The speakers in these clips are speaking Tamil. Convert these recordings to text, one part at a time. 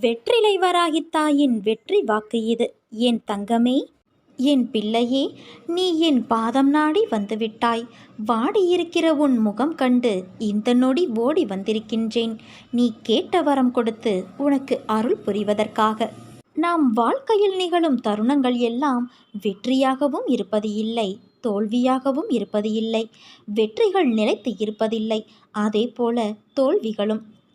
வெற்றிலை வராகித் தாயின் வெற்றி வாக்கு இது. என் தங்கமே என் பிள்ளையே நீ என் பாதம் நாடி வந்துவிட்டாய். வாடியிருக்கிற உன் முகம் கண்டு இந்த நொடி ஓடி வந்திருக்கின்றேன். நீ கேட்ட வரம் கொடுத்து உனக்கு அருள் புரிவதற்காக. நாம் வாழ்க்கையில் நிகழும் தருணங்கள் எல்லாம் வெற்றியாகவும் இருப்பது இல்லை தோல்வியாகவும் இருப்பது இல்லை வெற்றிகள் நிலைத்து இருப்பதில்லை அதே போல தோல்விகளும்.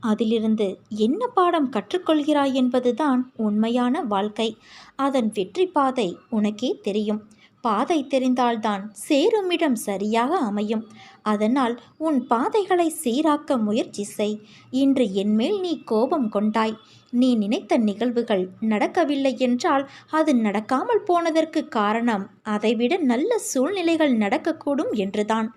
அதிலிருந்து என்ன பாடம் கற்றுக்கொள்கிறாய் என்பதுதான் உண்மையான வாழ்க்கை. அதன் வெற்றி பாதை உனக்கே தெரியும். பாதை தெரிந்தால்தான் சேருமிடம் சரியாக அமையும். அதனால் உன் பாதைகளை சீராக்க முயற்சி செய். இன்று என்மேல் நீ கோபம் கொண்டாய். நீ நினைத்த நிகழ்வுகள் நடக்கவில்லை என்றால் அது நடக்காமல் போனதற்கு காரணம் அதைவிட நல்ல சூழ்நிலைகள் நடக்கக்கூடும் என்றுதான்.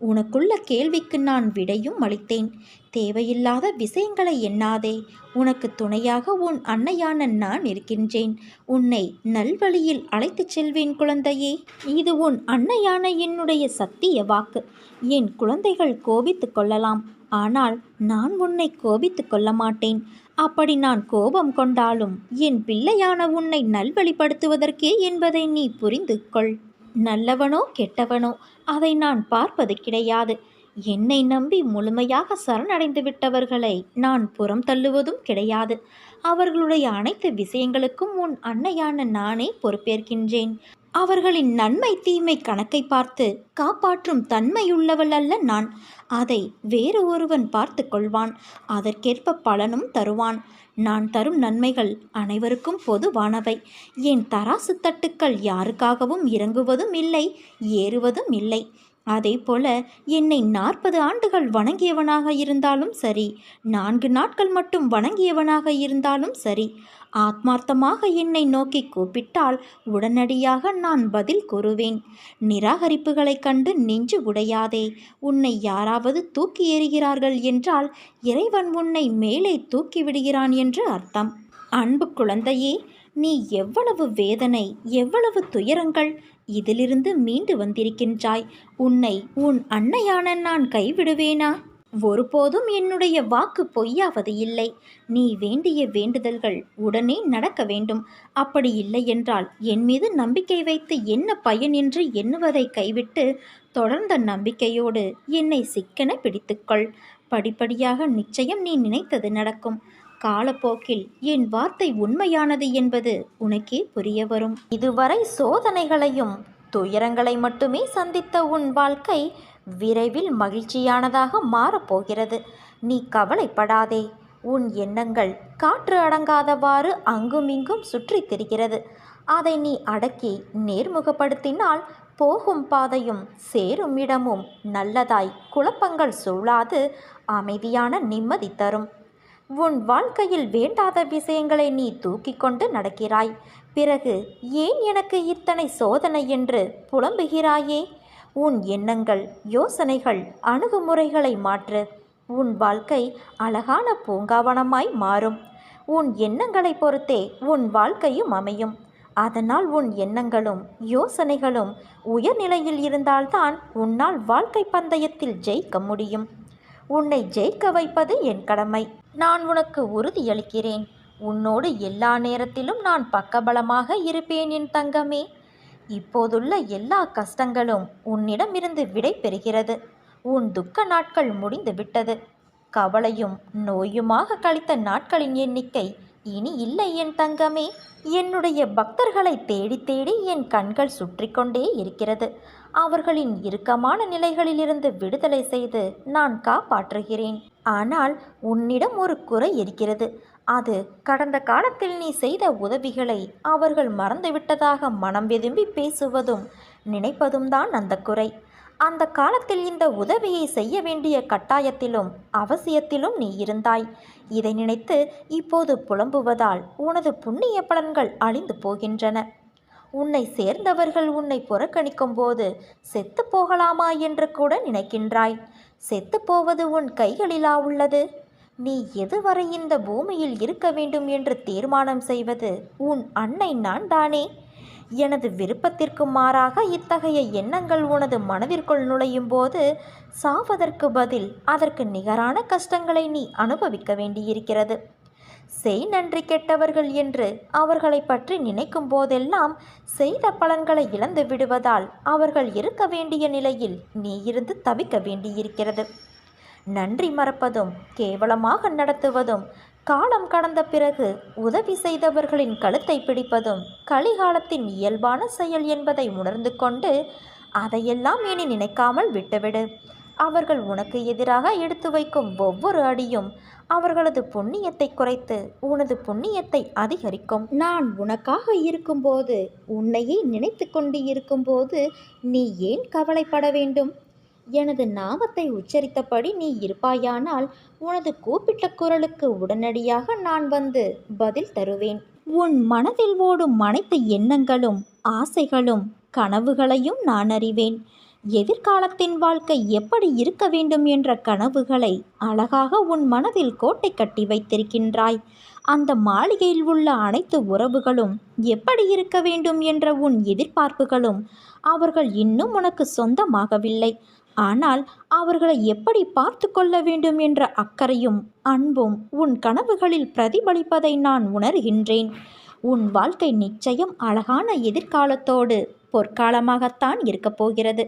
உனக்குள்ள கேள்விக்கு நான் விடையும் அளித்தேன். தேவையில்லாத விஷயங்களை எண்ணாதே. உனக்கு துணையாக உன் அன்னையான நான் இருக்கின்றேன். உன்னை நல்வழியில் அழைத்துச் செல்வேன் குழந்தையே. இது உன் அன்னையான என்னுடைய சத்திய வாக்கு. என் குழந்தைகள் கோபித்து கொள்ளலாம். ஆனால் நான் உன்னை கோபித்து கொள்ள மாட்டேன். அப்படி நான் கோபம் கொண்டாலும் என் பிள்ளையான உன்னை நல்வழிப்படுத்துவதற்கே என்பதை நீ புரிந்து கொள் நல்லவனோ கெட்டவனோ அதை நான் பார்ப்பது கிடையாது. என்னை நம்பி முழுமையாக சரணடைந்து விட்டவர்களை நான் புறம் தள்ளுவதும் கிடையாது. அவர்களுடைய அனைத்து விஷயங்களுக்கும் உன் அன்னையான நானே பொறுப்பேற்கின்றேன். அவர்களின் நன்மை தீமை கணக்கை பார்த்து காப்பாற்றும் தன்மையுள்ளவள் அல்ல நான். அதை வேறு ஒருவன் பார்த்து கொள்வான். அதற்கேற்ப பலனும் தருவான். நான் தரும் நன்மைகள் அனைவருக்கும் பொதுவானவை. என் தராசு தட்டுக்கள் யாருக்காகவும் இறங்குவதும் இல்லை ஏறுவதும் இல்லை. அதே போல என்னை நாற்பது ஆண்டுகள் வணங்கியவனாக இருந்தாலும் சரி நான்கு நாட்கள் மட்டும் வணங்கியவனாக இருந்தாலும் சரி ஆத்மார்த்தமாக என்னை நோக்கி கூப்பிட்டால் உடனடியாக நான் பதில் கூறுவேன். நிராகரிப்புகளைக் கண்டு நெஞ்சு உடையாதே. உன்னை யாராவது தூக்கி எறிகிறார்கள் என்றால் இறைவன் உன்னை மேலே தூக்கி விடுகிறான் என்று அர்த்தம். அன்பு குழந்தையே நீ எவ்வளவு வேதனை எவ்வளவு துயரங்கள் இதிலிருந்து மீண்டு வந்திருக்கின்றாய். உன்னை உன் அன்னையான நான் கைவிடுவேனா? ஒருபோதும் என்னுடைய வாக்கு பொய்யாவது இல்லை. நீ வேண்டிய வேண்டுதல்கள் உடனே நடக்க வேண்டும். அப்படி இல்லை என்றால் என் மீது நம்பிக்கை வைத்து என்ன பயன் என்று எண்ணுவதை கைவிட்டு தொடர்ந்த நம்பிக்கையோடு என்னை சிக்கென பிடித்துக்கொள். படிப்படியாக நிச்சயம் நீ நினைத்தது நடக்கும். காலப்போக்கில் என் வார்த்தை உண்மையானது என்பது உனக்கே புரிய வரும். இதுவரை சோதனைகளையும் துயரங்களை மட்டுமே சந்தித்த உன் வாழ்க்கை விரைவில் மகிழ்ச்சியானதாக மாறப்போகிறது. நீ கவலைப்படாதே. உன் எண்ணங்கள் காற்று அடங்காதவாறு அங்குமிங்கும் சுற்றித் திரிகிறது. அதை நீ அடக்கி நேர்முகப்படுத்தினால் போகும் பாதையும் சேரும் இடமும் நல்லதாய் குழப்பங்கள் சூழாது அமைதியான நிம்மதி தரும். உன் வாழ்க்கையில் வேண்டாத விஷயங்களை நீ தூக்கி கொண்டு நடக்கிறாய். பிறகு ஏன் எனக்கு இத்தனை சோதனை என்று புலம்புகிறாயே? உன் எண்ணங்கள் யோசனைகள் அணுகுமுறைகளை மாற்று. உன் வாழ்க்கை அழகான பூங்காவனமாய் மாறும். உன் எண்ணங்களை பொறுத்தே உன் வாழ்க்கையும் அமையும். அதனால் உன் எண்ணங்களும் யோசனைகளும் உயர்நிலையில் இருந்தால்தான் உன்னால் வாழ்க்கை பந்தயத்தில் ஜெயிக்க முடியும். உன்னை ஜெயிக்க வைப்பது என் கடமை. நான் உனக்கு உறுதியளிக்கிறேன். உன்னோடு எல்லா நேரத்திலும் நான் பக்கபலமாக இருப்பேன் என் தங்கமே. இப்போதுள்ள எல்லா கஷ்டங்களும் உன்னிடமிருந்து விடை பெறுகிறது உன் துக்க நாட்கள் முடிந்து விட்டது கவலையும் நோயுமாக கழித்த நாட்களின் எண்ணிக்கை இனி இல்லை என் தங்கமே. என்னுடைய பக்தர்களை தேடி தேடி என் கண்கள் சுற்றி கொண்டே இருக்கிறது. அவர்களின் இறுக்கமான நிலைகளிலிருந்து விடுதலை செய்து நான் காப்பாற்றுகிறேன். ஆனால் உன்னிடம் ஒரு குறை இருக்கிறது. அது கடந்த காலத்தில் நீ செய்த உதவிகளை அவர்கள் மறந்துவிட்டதாக மனம் வெதும்பி பேசுவதும் நினைப்பதும் தான் அந்த குறை. அந்த காலத்தில் இந்த உதவியை செய்ய வேண்டிய கட்டாயத்திலும் அவசியத்திலும் நீ இருந்தாய். இதை நினைத்து இப்போது புலம்புவதால் உனது புண்ணிய பலன்கள் அழிந்து போகின்றன. உன்னை சேர்ந்தவர்கள் உன்னை புறக்கணிக்கும் போது செத்து போகலாமா என்று கூட நினைக்கின்றாய். செத்து போவது உன் கைகளிலா உள்ளது? நீ எதுவரை இந்த பூமியில் இருக்க வேண்டும் என்று தீர்மானம் செய்வது உன் அன்னை நான் தானே எனது விருப்பத்திற்கு மாறாக இத்தகைய எண்ணங்கள் உனது மனதிற்குள் நுழையும் போது சாவதற்கு பதில் அதற்கு நிகரான கஷ்டங்களை நீ அனுபவிக்க வேண்டியிருக்கிறது. செய் நன்றி கெட்டவர்கள் என்று அவர்களை பற்றி நினைக்கும் போதெல்லாம் செய்த பலன்களை இழந்து விடுவதால் அவர்கள் இருக்க வேண்டிய நிலையில் நீ இருந்து தவிக்க வேண்டியிருக்கிறது. நன்றி மறப்பதும் கேவலமாக நடத்துவதும் காலம் கடந்த பிறகு உதவி செய்தவர்களின் கழுத்தை பிடிப்பதும் கலிகாலத்தின் இயல்பான செயல் என்பதை உணர்ந்து கொண்டு அதையெல்லாம் இனி நினைக்காமல் விட்டுவிடு. அவர்கள் உனக்கு எதிராக எடுத்து வைக்கும் ஒவ்வொரு அடியும் அவர்களது புண்ணியத்தை குறைத்து உனது புண்ணியத்தை அதிகரிக்கும். நான் உனக்காக இருக்கும்போது உன்னையே நினைத்து கொண்டு இருக்கும்போது நீ ஏன் கவலைப்பட வேண்டும்? எனது நாமத்தை உச்சரித்தபடி நீ இருப்பாயானால் உனது கூப்பிட்ட குரலுக்கு உடனடியாக நான் வந்து பதில் தருவேன். உன் மனதில் ஓடும் அனைத்து எண்ணங்களும் ஆசைகளும் கனவுகளையும் நான் அறிவேன். எதிர்காலத்தின் வாழ்க்கை எப்படி இருக்க வேண்டும் என்ற கனவுகளை அழகாக உன் மனதில் கோட்டை கட்டி வைத்திருக்கின்றாய். அந்த மாளிகையில் உள்ள அனைத்து உறவுகளும் எப்படி இருக்க வேண்டும் என்ற உன் எதிர்பார்ப்புகளும் அவர்கள் இன்னும் உனக்கு சொந்தமாகவில்லை. ஆனால் அவர்களை எப்படி பார்த்து கொள்ள வேண்டும் என்ற அக்கறையும் அன்பும் உன் கனவுகளில் பிரதிபலிப்பதை நான் உணர்கின்றேன். உன் வாழ்க்கை நிச்சயம் அழகான எதிர்காலத்தோடு பொற்காலமாகத்தான் இருக்கப் போகிறது.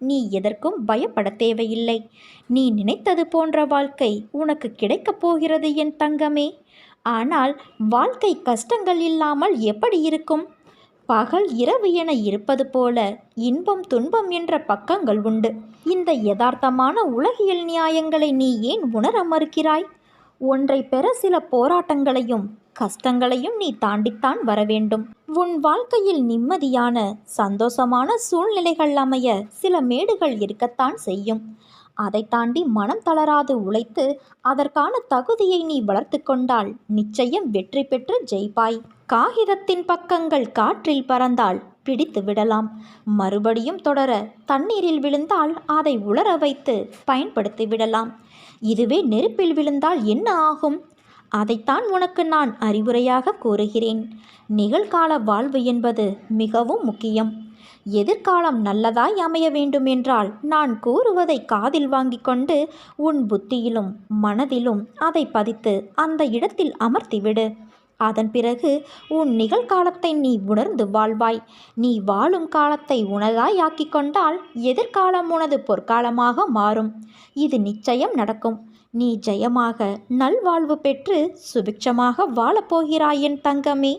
நீ எதற்கும் பயப்பட தேவையில்லை. நீ நினைத்தது போன்ற வாழ்க்கை உனக்கு கிடைக்கப் போகிறது என் தங்கமே. ஆனால் வாழ்க்கை கஷ்டங்கள் இல்லாமல் எப்படி இருக்கும்? பகல் இரவு என இருப்பது போல இன்பம் துன்பம் என்ற பக்கங்கள் உண்டு. இந்த யதார்த்தமான உலகியல் நியாயங்களை நீ ஏன் உணர மறுக்கிறாய்? ஒன்றை பெற சில போராட்டங்களையும் கஷ்டங்களையும் நீ தாண்டித்தான் வர வேண்டும். உன் வாழ்க்கையில் நிம்மதியான சந்தோஷமான சூழ்நிலைகள் அமைய சில மேடுகள் இருக்கத்தான் செய்யும். அதை தாண்டி மனம் தளராது உழைத்து அதற்கான தகுதியை நீ வளர்த்து கொண்டால் நிச்சயம் வெற்றி பெற்று ஜெயிப்பாய். காகிதத்தின் பக்கங்கள் காற்றில் பறந்தால் பிடித்து விடலாம். மறுபடியும் தொடர தண்ணீரில் விழுந்தால் அதை உலர வைத்து பயன்படுத்தி விடலாம். இதுவே நெருப்பில் விழுந்தால் என்ன ஆகும்? அதைத்தான் உனக்கு நான் அறிவுரையாக கூறுகிறேன். நிகழ்கால வாழ்வு என்பது மிகவும் முக்கியம். எதிர்காலம் நல்லதாய் அமைய வேண்டுமென்றால் நான் கூறுவதை காதில் வாங்கிக் கொண்டு உன் புத்தியிலும் மனதிலும் அதை பதித்து அந்த இடத்தில் அமர்த்திவிடு அதன் பிறகு உன் நிகழ்காலத்தை நீ உணர்ந்து வாழ்வாய். நீ வாழும் காலத்தை உனதாய் ஆக்கிக் கொண்டால் எதிர்காலம் உனது பொற்காலமாக மாறும். இது நிச்சயம் நடக்கும். நீ ஜெயமாக நல்வாழ்வு பெற்று சுபிக்ஷமாக வாழப்போகிறாய் என் தங்கமே.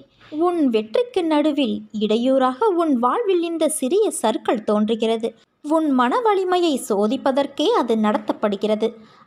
உன் வெற்றிக்கு நடுவில் இடையூறாக உன் வாழ்வில் இந்த சிறிய சர்க்கிள் தோன்றுகிறது. உன் மன வலிமையை சோதிப்பதற்கே அது நடத்தப்படுகிறது.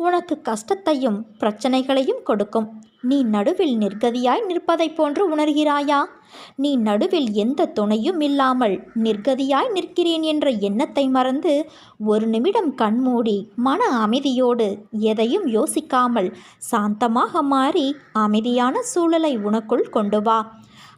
உனக்கு கஷ்டத்தையும் பிரச்சனைகளையும் கொடுக்கும். நீ நடுவில் நிர்கதியாய் நிற்பதைப் போன்று உணர்கிறாயா? நீ நடுவில் எந்த துணையும் இல்லாமல் நிர்கதியாய் நிற்கிறேன் என்ற எண்ணத்தை மறந்து ஒரு நிமிடம் கண்மூடி மன அமைதியோடு எதையும் யோசிக்காமல் சாந்தமாக மாறி அமைதியான சூழலை உனக்குள் கொண்டு வா.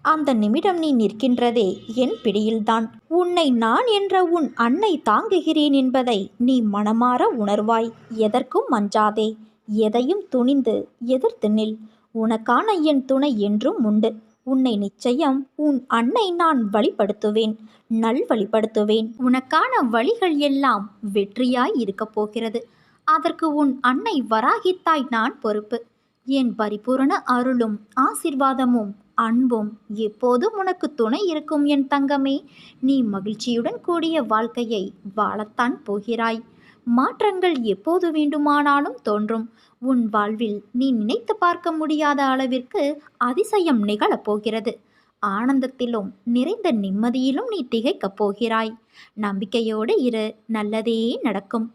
அந்த நிமிடம் நீ நிற்கின்றதே என் பிடியில்தான். உன்னை நான் என்ற உன் அன்னை தாங்குகிறேன் என்பதை நீ மனமாற உணர்வாய். எதற்கும் மஞ்சாதே. எதையும் துணிந்து எதிர்த்து நில். உனக்கான என் துணை என்றும் உண்டு. உன்னை நிச்சயம் உன் அன்னை நான் வழிபடுத்துவேன். நல்வழிப்படுத்துவேன் உனக்கான வழிகள் எல்லாம் வெற்றியாய் இருக்கப் போகிறது. அதற்கு உன் அன்னை வராகித்தாய் நான் பொறுப்பு. என் பரிபூரண அருளும் ஆசிர்வாதமும் அன்பும் எப்போதும் உனக்கு துணை இருக்கும் என் தங்கமே. நீ மகிழ்ச்சியுடன் கூடிய வாழ்க்கையை வாழத்தான் போகிறாய். மாற்றங்கள் எப்போது வேண்டுமானாலும் தோன்றும். உன் வாழ்வில் நீ நினைத்து பார்க்க முடியாத அளவிற்கு அதிசயம் நிகழப் போகிறது. ஆனந்தத்திலும் நிறைந்த நிம்மதியிலும் நீ திகைக்கப் போகிறாய். நம்பிக்கையோடு இரு நல்லதே நடக்கும்.